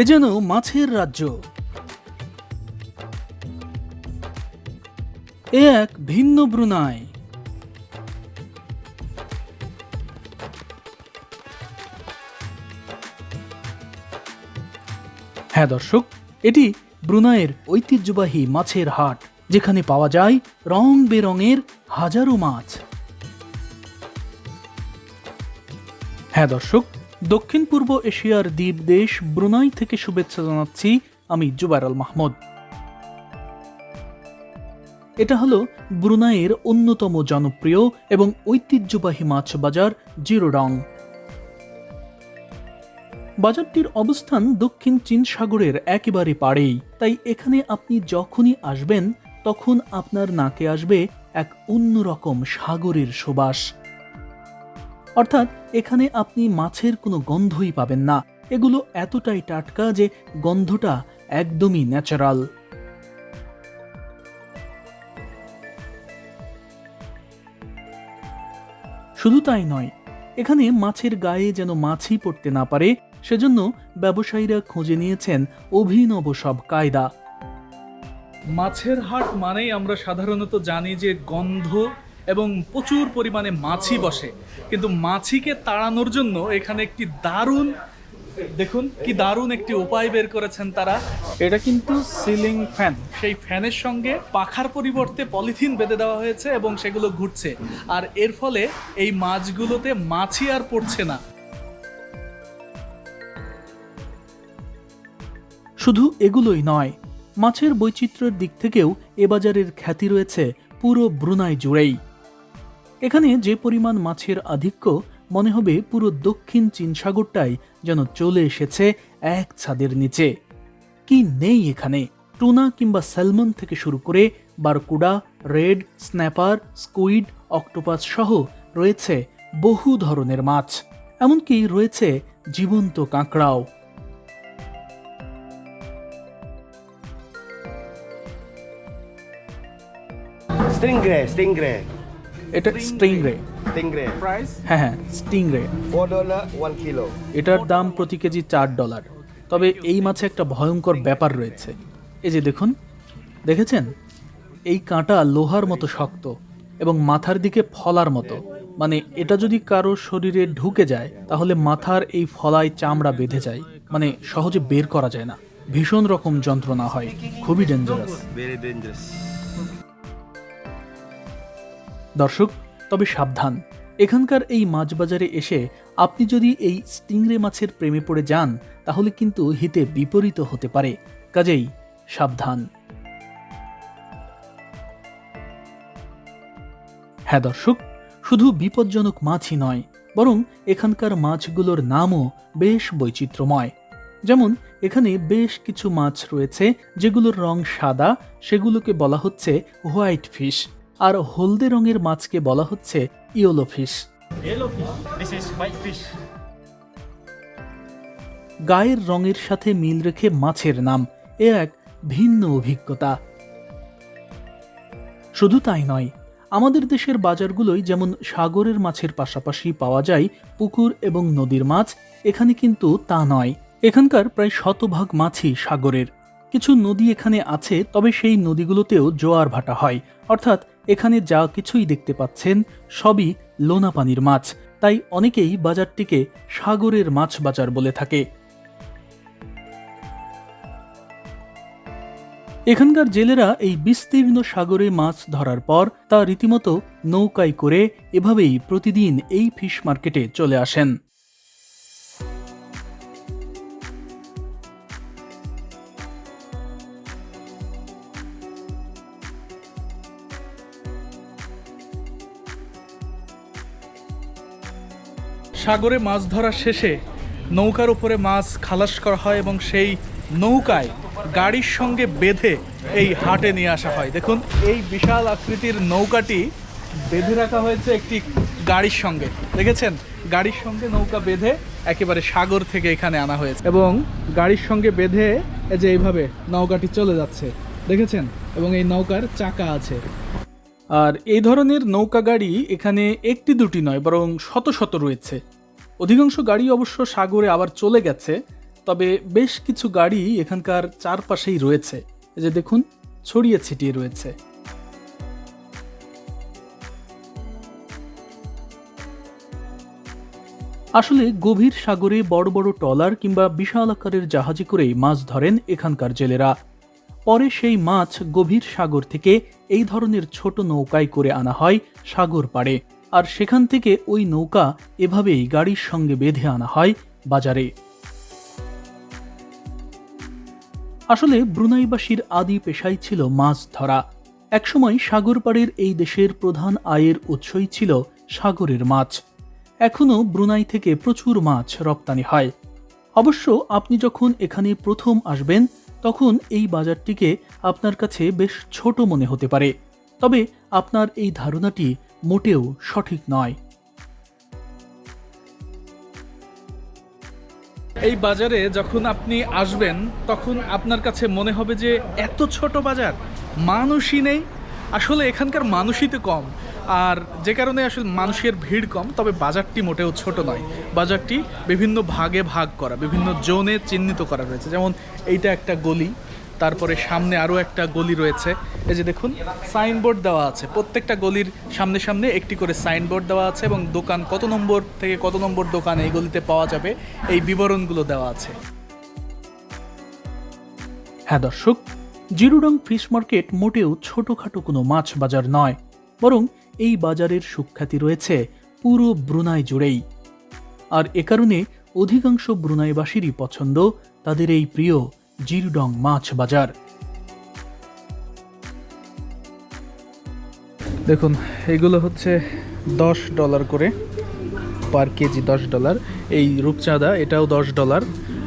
এ যেন মাছের রাজ্য। এ এক ভিন্ন ব্রুনাই। হ্যাঁ দর্শক, এটি ব্রুনাইয়ের ঐতিহ্যবাহী মাছের হাট, যেখানে পাওয়া যায় রং বেরঙের হাজারো মাছ। হ্যাঁ দর্শক দক্ষিণ পূর্ব এশিয়ার দ্বীপ দেশ ব্রুনাই থেকে শুভেচ্ছা জানাচ্ছি আমি জুবাইর আল মাহমুদ। এটা হলো ব্রুনাইয়ের অন্যতম জনপ্রিয় এবং ঐতিহ্যবাহী মাছ বাজার জিরোডং। বাজারটির অবস্থান দক্ষিণ চীন সাগরের একেবারে পাড়েই, তাই এখানে আপনি যখনই আসবেন, তখন আপনার নাকে আসবে এক অন্যরকম সাগরের সুবাস। অর্থাৎ এখানে আপনি মাছের কোনো গন্ধই পাবেন না। এগুলো এতটাই টাটকা যে গন্ধটা একদমই ন্যাচারাল শুধু তাই নয়, এখানে মাছের গায়ে যেন মাছই পড়তে না পারে, সেজন্য ব্যবসায়ীরা খুঁজে নিয়েছেন অভিনব সব কায়দা। মাছের হাট মানেই আমরা সাধারণত জানি যে গন্ধ এবং প্রচুর পরিমাণে মাছি বসে। কিন্তু মাছিকে তাড়ানোর জন্য এখানে একটি দারুণ, দেখুন কি দারুণ একটি উপায় বের করেছেন তারা। এটা কিন্তু সিলিং ফ্যান। সেই ফ্যানের সঙ্গে পাখার পরিবর্তে পলিথিন বেঁধে দেওয়া হয়েছে এবং সেগুলো ঘুরছে। আর এর ফলে এই মাছগুলোতে মাছি আর পড়ছে না। শুধু এগুলোই নয়, মাছের বৈচিত্র্যের দিক থেকেও এ বাজারের খ্যাতি রয়েছে পুরো ব্রুনাই জুড়েই। এখানে যে পরিমাণ মাছের আধিক্য মনে হবে পুরো দক্ষিণ চীন সাগরটাই যেন চলে এসেছে এক ছাদের নিচে। কি নেই এখানে? টুনা কিংবা স্যালমন থেকে শুরু করে barracuda red snapper squid octopus সহ রয়েছে বহু ধরনের মাছ এমনকি রয়েছে জীবন্ত কাঁকড়াও। Stingray, stingray, এটা স্টিং রে. Price? হ্যাঁ হ্যাঁ স্টিং রে one kilo. এটার দাম প্রতি কেজি চার ডলার তবে এই মাছে একটা ভয়ঙ্কর ব্যাপার রয়েছে। এই যে দেখুন দেখেছেন? এই কাঁটা লোহার মতো শক্ত এবং মাথার দিকে ফলার মতো। মানে এটা যদি কারও শরীরে ঢুকে যায় তাহলে মাথার এই ফলায় চামড়া বেঁধে যায়। মানে সহজে বের করা যায় না। ভীষণ রকম যন্ত্রণা হয়। খুবই ডেঞ্জারাস. দর্শক, তবে সাবধান। এখানকার এই মাছ বাজারে এসে আপনি যদি এই স্টিংরে মাছের প্রেমে পড়ে যান, তাহলে কিন্তু হিতে বিপরীত হতে পারে। কাজেই সাবধান। হ্যাঁ দর্শক, শুধু বিপজ্জনক মাছই নয়, বরং এখানকার মাছগুলোর নামও বেশ বৈচিত্র্যময়। যেমন, এখানে বেশ কিছু মাছ রয়েছে, যেগুলোর রং সাদা, সেগুলোকে বলা হচ্ছে হোয়াইট ফিশ। আর হলদে রঙের মাছকে বলা হচ্ছে ইয়োলো ফিশ. গায়ের রঙের সাথে মিল রেখে মাছের নাম। এ এক ভিন্ন অভিজ্ঞতা। শুধু তাই নয় আমাদের দেশের বাজারগুলোই যেমন সাগরের মাছের পাশাপাশি পাওয়া যায় পুকুর এবং নদীর মাছ এখানে কিন্তু তা নয়। এখানকার প্রায় শতভাগ মাছই সাগরের। কিছু নদী এখানে আছে তবে সেই নদীগুলোতেও জোয়ার ভাটা হয়। অর্থাৎ এখানে যা কিছুই দেখতে পাচ্ছেন সবই লোনা পানির মাছ। তাই অনেকেই বাজারটিকে সাগরের মাছ বাজার বলে থাকে। এখানকার জেলেরা এই বিস্তীর্ণ সাগরে মাছ ধরার পর তা রীতিমতো নৌকায় করে এভাবেই প্রতিদিন এই ফিশ মার্কেটে চলে আসেন। সাগরে মাছ ধরা শেষে নৌকার উপরে মাছ খালাস করা হয় এবং সেই নৌকায় গাড়ির সঙ্গে বেঁধে এই হাটে নিয়ে আসা হয়। দেখুন, এই বিশাল আকৃতির নৌকাটি বেঁধে রাখা হয়েছে একটি গাড়ির সঙ্গে। দেখেছেন? গাড়ির সঙ্গে নৌকা বেঁধে একেবারে সাগর থেকে এখানে আনা হয়েছে এবং গাড়ির সঙ্গে বেঁধে যে এইভাবে নৌকাটি চলে যাচ্ছে। দেখেছেন? এবং এই নৌকার চাকা আছে। আর এই ধরনের নৌকা গাড়ি এখানে একটি দুটি নয়, বরং শত শত রয়েছে। অধিকাংশ গাড়ি অবশ্য সাগরে আবার চলে গেছে, তবে বেশ কিছু গাড়ি এখানকার চারপাশেই রয়েছে। যে দেখুন, ছড়িয়ে ছিটিয়ে রয়েছে। আসলে গভীর সাগরে বড় বড় ট্রলার কিংবা বিশাল আকারের জাহাজে করেই মাছ ধরেন এখানকার জেলেরা। পরে সেই মাছ গভীর সাগর থেকে এই ধরনের ছোট নৌকায় করে আনা হয় সাগর পাড়ে। আর সেখান থেকে ওই নৌকা এভাবেই গাড়ির সঙ্গে বেঁধে আনা হয় বাজারে। আসলে ব্রুনাইবাসীর আদি পেশাই ছিল মাছ ধরা। একসময় সাগর পাড়ের এই দেশের প্রধান আয়ের উৎসই ছিল সাগরের মাছ। এখনও ব্রুনাই থেকে প্রচুর মাছ রপ্তানি হয়। অবশ্য আপনি যখন এখানে প্রথম আসবেন তখন এই বাজারটিকে আপনার কাছে বেশ ছোট মনে হতে পারে। তবে আপনার এই ধারণাটি মোটেও সঠিক নয়। এই বাজারে যখন আপনি আসবেন, তখন আপনার কাছে মনে হবে যে এত ছোট বাজার, মানুষই নেই। আসলে এখানকার মানুষই তো কম। আর যে কারণে আসলে মানুষের ভিড় কম, তবে বাজারটি মোটেও ছোট নয়। বাজারটি বিভিন্ন ভাগে ভাগ করা, বিভিন্ন জোনে চিহ্নিত করা রয়েছে। যেমন এইটা একটা গলি, তারপরে সামনে আরও একটা গলি রয়েছে। এই যে দেখুন, সাইনবোর্ড দেওয়া আছে। প্রত্যেকটা গলির সামনে সামনে একটি করে সাইনবোর্ড দেওয়া আছে এবং দোকান কত নম্বর থেকে কত নম্বর দোকান এই গলিতে পাওয়া যাবে, এই বিবরণগুলো দেওয়া আছে। হ্যাঁ দর্শক, জিরুডং ফিশ মার্কেট মোটেও ছোটোখাটো কোনো মাছ বাজার নয়, বরং এই বাজারের সুখ্যাতি রয়েছে পুরো ব্রুনাই জুড়েই। আর এ কারণে অধিকাংশ ব্রুনাইবাসীরই পছন্দ তাদের এই প্রিয় জিরুডং মাছ বাজার। দেখুন, এগুলো হচ্ছে দশ ডলার করে, পার কেজি দশ ডলার। এই রূপচাঁদা, এটাও দশ ডলার।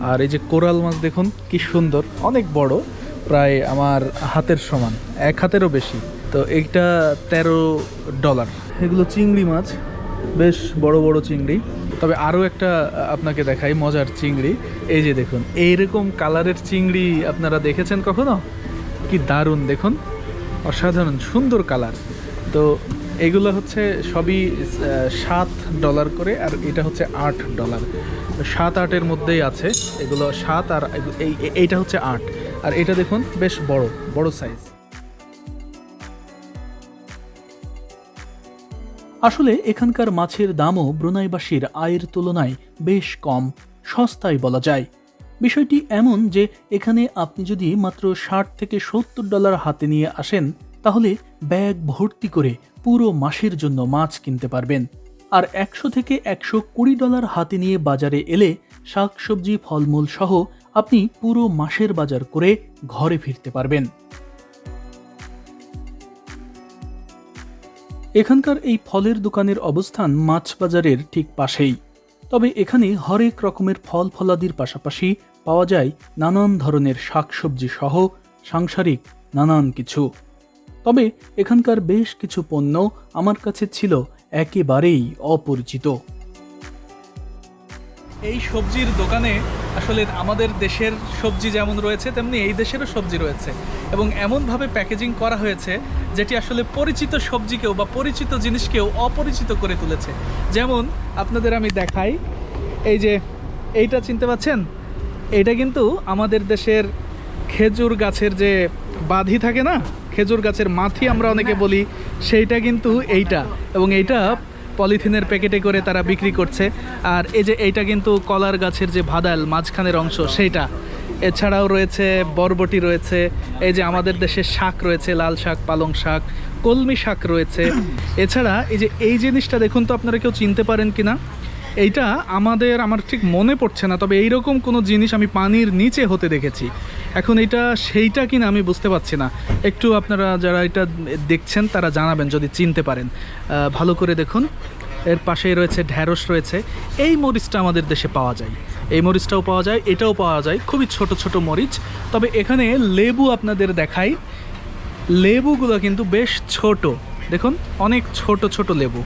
আর এই যে কোরাল মাছ দেখুন, কি সুন্দর, অনেক বড়, প্রায় আমার হাতের সমান, এক হাতেরও বেশি। তো এইটা তেরো ডলার। এগুলো চিংড়ি মাছ, বেশ বড় বড় চিংড়ি। তবে আরও একটা আপনাকে দেখাই মজার চিংড়ি। এই যে দেখুন, এইরকম কালারের চিংড়ি আপনারা দেখেছেন কখনো? কি দারুণ, দেখুন। অসাধারণ, সুন্দর কালার। তো এগুলো হচ্ছে সবই সাত ডলার করে, আর এটা হচ্ছে আট ডলার। সাত আটের মধ্যেই আছে। এগুলো সাত আর এই, এই- এইটা হচ্ছে আট। আর এটা দেখুন, বেশ বড় বড় সাইজ আসলে এখানকার মাছের দামও ব্রুনাইবাসীর আয়ের তুলনায় বেশ কম, সস্তায় বলা যায়। বিষয়টি এমন যে এখানে আপনি যদি মাত্র ষাট থেকে সত্তর ডলার হাতে নিয়ে আসেন, তাহলে ব্যাগ ভর্তি করে পুরো মাসের জন্য মাছ কিনতে পারবেন। আর একশো থেকে একশো কুড়ি ডলার হাতে নিয়ে বাজারে এলে শাকসবজি, ফলমূল সহ আপনি পুরো মাসের বাজার করে ঘরে ফিরতে পারবেন। এখানকার এই ফলের দোকানের অবস্থান মাছ বাজারের ঠিক পাশেই। তবে এখানে হরেক রকমের ফল ফলাদির পাশাপাশি পাওয়া যায় নানান ধরনের শাকসবজি সহ সাংসারিক নানান কিছু। তবে এখানকার বেশ কিছু পণ্য আমার কাছে ছিল একেবারেই অপরিচিত। এই সবজির দোকানে আসলে আমাদের দেশের সবজি যেমন রয়েছে, তেমনি এই দেশেরও সবজি রয়েছে। এবং এমনভাবে প্যাকেজিং করা হয়েছে, যেটি আসলে পরিচিত সবজিকেও বা পরিচিত জিনিসকেও অপরিচিত করে তুলেছে। যেমন আপনাদের আমি দেখাই, এই যে এইটা চিনতে পাচ্ছেন? এইটা কিন্তু আমাদের দেশের খেজুর গাছের যে বাঁধি থাকে না? খেজুর গাছের মাথি আমরা অনেকে বলি, সেইটা কিন্তু এইটা। এবং এইটা পলিথিনের প্যাকেটে করে তারা বিক্রি করছে। আর এই যে এইটা কিন্তু কলার গাছের যে ভাদাল, মাঝখানের অংশ, সেইটা। এছাড়াও রয়েছে বরবটি রয়েছে, এই যে আমাদের দেশের শাক রয়েছে, লাল শাক, পালং শাক, কলমি শাক রয়েছে। এছাড়া এই যে এই জিনিসটা দেখুন তো আপনারা কেউ চিনতে পারেন কিনা? এইটা আমাদের, আমার ঠিক মনে পড়ছে না, তবে এইরকম কোনো জিনিস আমি পানির নিচে হতে দেখেছি। এখন এটা সেইটা কিনা আমি বুঝতে পারছি না। একটু আপনারা যারা এটা দেখছেন, তারা জানাবেন যদি চিনতে পারেন। ভালো করে দেখুন। এর পাশেই রয়েছে ঢ্যাঁড়স রয়েছে। এই মরিচটা আমাদের দেশে পাওয়া যায়। এই মরিচটাও পাওয়া যায়, এটাও পাওয়া যায়। খুবই ছোট ছোট মরিচ। তবে এখানে লেবু আপনাদের দেখাই। লেবুগুলো কিন্তু বেশ ছোট। দেখুন, অনেক ছোট ছোট লেবু।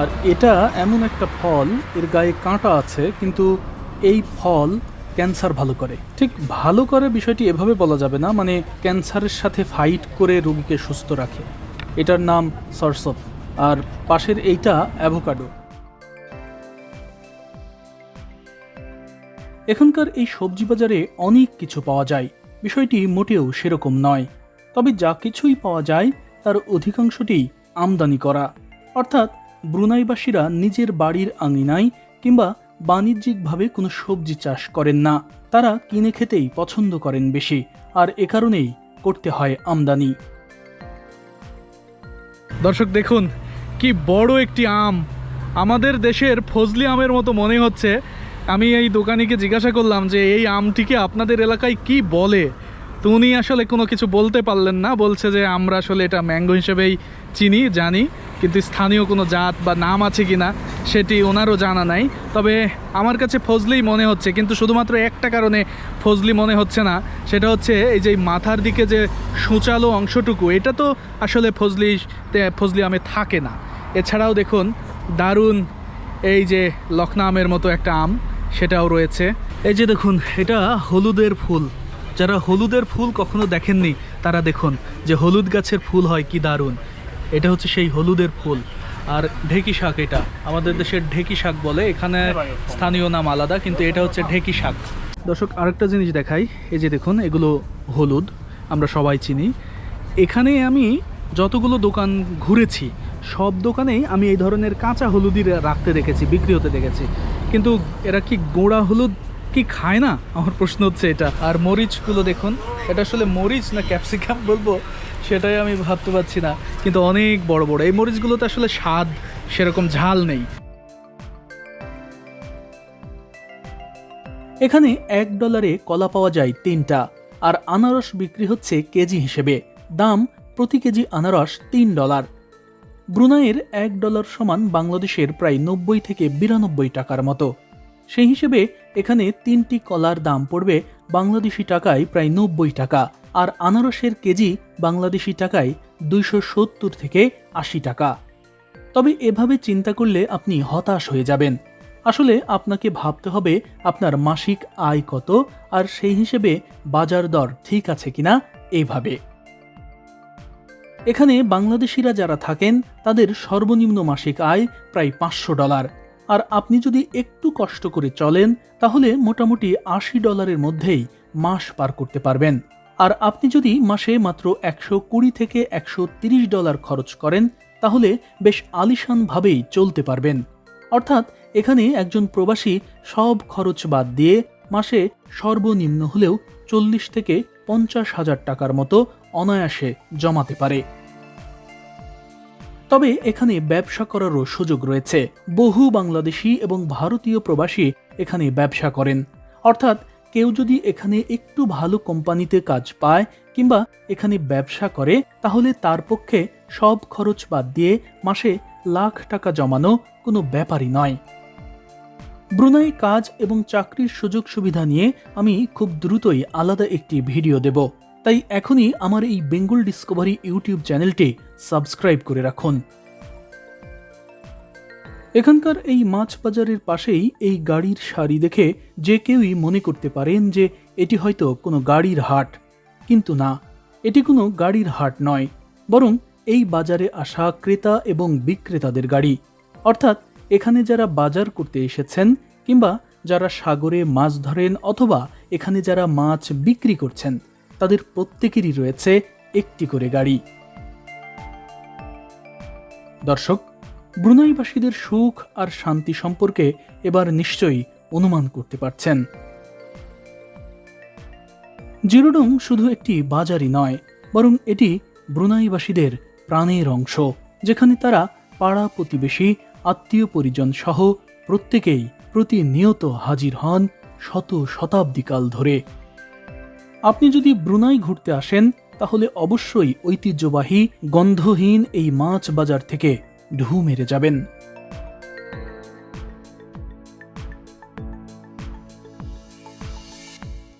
আর এটা এমন একটা ফল, এর গায়ে কাঁটা আছে, কিন্তু এই ফল ক্যান্সার ভালো করে। ঠিক ভালো করে বিষয়টি এভাবে বলা যাবে না মানে ক্যান্সারের সাথে ফাইট করে রোগীকে সুস্থ রাখে। এটার নাম সরসফ, আর পাশের এইটা অ্যাভোকাডো। এখানকার এই সবজি বাজারে অনেক কিছু পাওয়া যায়। বিষয়টি মোটেও সেরকম নয়। তবে যা কিছুই পাওয়া যায়, তার অধিকাংশটি আমদানি করা। অর্থাৎ ব্রুনাইবাসীরা নিজের বাড়ির আঙিনায় কিংবা বাণিজ্যিকভাবে কোনো সবজি চাষ করেন না। তারা কিনে খেতেই পছন্দ করেন বেশি, আর এ কারণেই করতে হয় আমদানি। দর্শক, দেখুন, কি বড় একটি আম। আমাদের দেশের ফজলি আমের মতো মনে হচ্ছে। আমি এই দোকানিকে জিজ্ঞাসা করলাম যে, এই আমটিকে আপনাদের এলাকায় কি বলে? তো উনি আসলে কোনো কিছু বলতে পারলেন না। বলছে যে, আমরা আসলে এটা ম্যাঙ্গো হিসেবেই চিনি, জানি। কিন্তু স্থানীয় কোনো জাত বা নাম আছে কি না সেটি ওনারও জানা নাই। তবে আমার কাছে ফজলিই মনে হচ্ছে, কিন্তু শুধুমাত্র একটা কারণে ফজলি মনে হচ্ছে না, সেটা হচ্ছে এই যে মাথার দিকে যে সূচালো অংশটুকু, এটা তো আসলে ফজলি ফজলি আমে থাকে না। এছাড়াও দেখুন, দারুণ এই যে লখনা আমের মতো একটা আম, সেটাও রয়েছে। এই যে দেখুন, এটা হলুদের ফুল। যারা হলুদের ফুল কখনো দেখেননি, তারা দেখুন যে হলুদ গাছের ফুল হয় কি দারুণ। এটা হচ্ছে সেই হলুদের ফুল। আর ঢেকি শাক এটা। আমাদের দেশের ঢেকি শাক বলে, এখানে স্থানীয় নাম আলাদা, কিন্তু এটা হচ্ছে ঢেকি শাক। দর্শক, আরেকটা জিনিস দেখাই। এই যে দেখুন, এগুলো হলুদ, আমরা সবাই চিনি। এখানে আমি যতগুলো দোকান ঘুরেছি, সব দোকানেই আমি এই ধরনের কাঁচা হলুদই রাখতে দেখেছি, বিক্রি হতে দেখেছি। কিন্তু এরা কি গোড়া হলুদ কি খায় না? আমার প্রশ্ন হচ্ছে এটা। আর মরিচগুলো দেখুন, এটা আসলে মরিচ না ক্যাপসিকাম বলব? সেটাই আমি ভাবতে পারছি না। কিন্তু অনেক বড় বড়। এই মরিচগুলোতে আসলে স্বাদ সেরকম ঝাল নেই। এখানে এক ডলারে কলা পাওয়া যায় তিনটা, আর আনারস বিক্রি হচ্ছে কেজি হিসেবে। দাম প্রতি কেজি আনারস তিন ডলার। ব্রুনাইয়ের এক ডলার সমান বাংলাদেশের প্রায় নব্বই থেকে বিরানব্বই টাকার মতো। সেই হিসেবে এখানে তিনটি কলার দাম পড়বে বাংলাদেশি টাকায় প্রায় নব্বই টাকা। আর আনারসের কেজি বাংলাদেশি টাকায় দুইশো সত্তর থেকে আশি টাকা। তবে এভাবে চিন্তা করলে আপনি হতাশ হয়ে যাবেন। আসলে আপনাকে ভাবতে হবে আপনার মাসিক আয় কত আর সেই হিসেবে বাজার দর ঠিক আছে কিনা এইভাবে এখানে বাংলাদেশিরা যারা থাকেন, তাদের সর্বনিম্ন মাসিক আয় প্রায় পাঁচশো ডলার। আর আপনি যদি একটু কষ্ট করে চলেন, তাহলে মোটামুটি আশি ডলারের মধ্যেই মাস পার করতে পারবেন। আর আপনি যদি মাসে মাত্র একশো কুড়ি থেকে একশো তিরিশ ডলার খরচ করেন, তাহলে বেশ আলিশানভাবেই চলতে পারবেন। অর্থাৎ এখানে একজন প্রবাসী সব খরচ বাদ দিয়ে মাসে সর্বনিম্ন হলেও চল্লিশ থেকে পঞ্চাশ হাজার টাকার মতো অনায়াসে জমাতে পারে। তবে এখানে ব্যবসা করারও সুযোগ রয়েছে। বহু বাংলাদেশি এবং ভারতীয় প্রবাসী এখানে ব্যবসা করেন। অর্থাৎ কেউ যদি এখানে একটু ভালো কোম্পানিতে কাজ পায় কিংবা এখানে ব্যবসা করে, তাহলে তার পক্ষে সব খরচ বাদ দিয়ে মাসে লাখ টাকা জমানো কোনো ব্যাপারই নয়। ব্রুনাই কাজ এবং চাকরির সুযোগ সুবিধা নিয়ে আমি খুব দ্রুতই আলাদা একটি ভিডিও দেব। তাই এখনই আমার এই বেঙ্গল ডিসকভারি ইউটিউব চ্যানেলটি সাবস্ক্রাইব করে রাখুন। এখানকার এই মাছ বাজারের পাশেই এই গাড়ির সারি দেখে যে কেউই মনে করতে পারেন যে এটি হয়তো কোনো গাড়ির হাট। কিন্তু না, এটি কোনো গাড়ির হাট নয়, বরং এই বাজারে আসা ক্রেতা এবং বিক্রেতাদের গাড়ি। অর্থাৎ এখানে যারা বাজার করতে এসেছেন কিংবা যারা সাগরে মাছ ধরেন অথবা এখানে যারা মাছ বিক্রি করছেন, তাদের প্রত্যেকেরই রয়েছে একটি করে গাড়ি। দর্শক ব্রুনাইবাসীদের সুখ আর শান্তি সম্পর্কে এবার নিশ্চয়ই অনুমান করতে পারছেন। জিরোডং শুধু একটি বাজারই নয়, বরং এটি ব্রুনাইবাসীদের প্রাণের অংশ, যেখানে তারা পাড়া প্রতিবেশী, আত্মীয় পরিজন সহ প্রত্যেকেই প্রতিনিয়ত হাজির হন শত শতাব্দীকাল ধরে। আপনি যদি ব্রুনাই ঘুরতে আসেন, তাহলে অবশ্যই ঐতিহ্যবাহী, গন্ধহীন এই মাছ বাজার থেকে ঢু মেরে যাবেন।